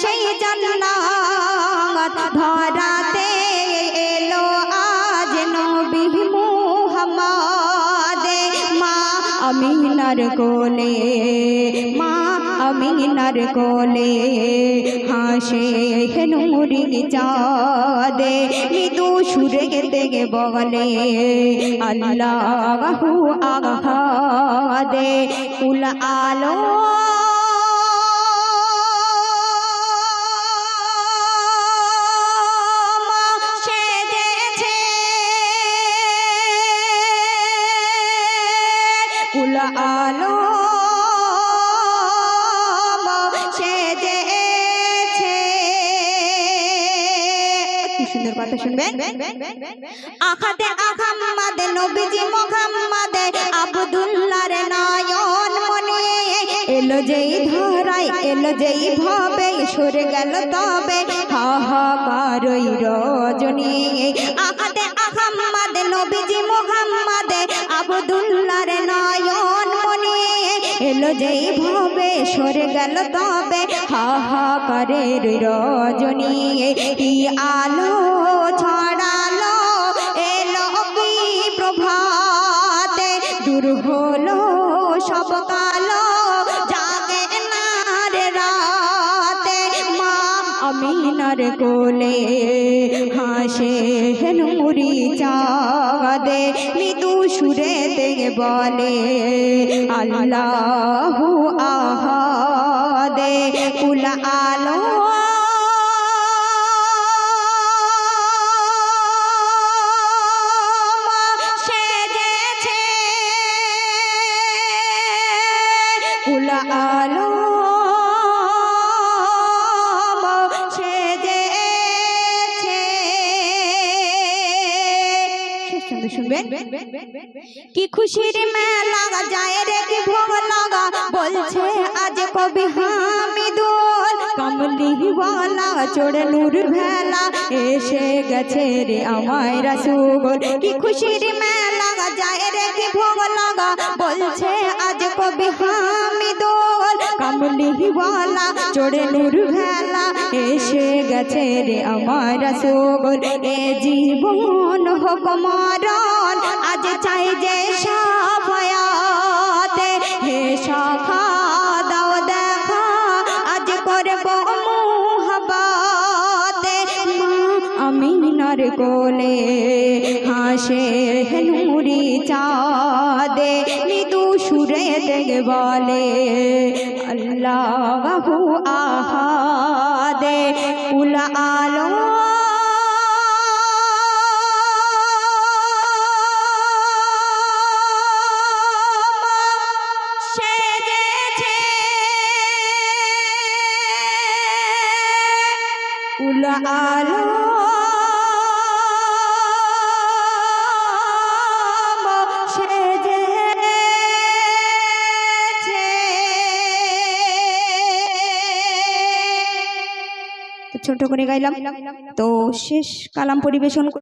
সেই জান্নাত ধরাতে এলো আজ নবী মুহাম্মদ। মা আমিনার কোলে, মা আমিনার কোলে, হাসে নুরি চাঁদে। মৃদু সুরে গেতে বলে, আল্লাহু আহাদে। উল আলো কুল আলো সুন্দর কথা শুনবেন আখাতে আহাম্মদ নবীজি মোহাম্মদ, আব্দুল্লাহর নয়ন মনে এলো যেই ধরাই এলো যেই ভাবে, সরে গেল তবে হাহাকার ওই রজনী। আখাতে আহাম্মদ নবীজি মোহাম্মদ যেই ভাবে, সরে গেল তবে। হাহাকারের রজনী কি আলো ছড়ালো, এলো কি প্রভাতে? দূর হলো সব কালো, জাগে না রাতে। মা আমিনার কোলে হাসে নুরি চাঁদে মৃদু সুরে দে বলে। আল্লাহু আহাদে কুল আলো শুনবেন কি খুশির মেলা যায় রে, কি ভোগ লাগা? বলছে আজ কবি হামিদুল। কমলি ওয়ালা চড়ে নূর ভেলা এসে গেছে রে আমায় রাসুল। কি খুশির মেলা যায় রে, কি ভোগ লাগা? বলছে আজ কবি হামিদুল। ওয়ালা চড়ে নূর ভেলা এসে গেছে রে আমার রাসুল। এ জীবন হোক মরণ, আজ চাই যে সাফায়াতে হে সখা, দাও দেখা, আজ করব মুহাবাতে মা আমিনার কোলে হাসে নুরি চাঁদে, মৃদু সুরে দেগ বলে আল্লাহু আহাদে উল আলো। উল আলো। ছোট করে গাইলাম। তো শেষ কালাম পরিবেশন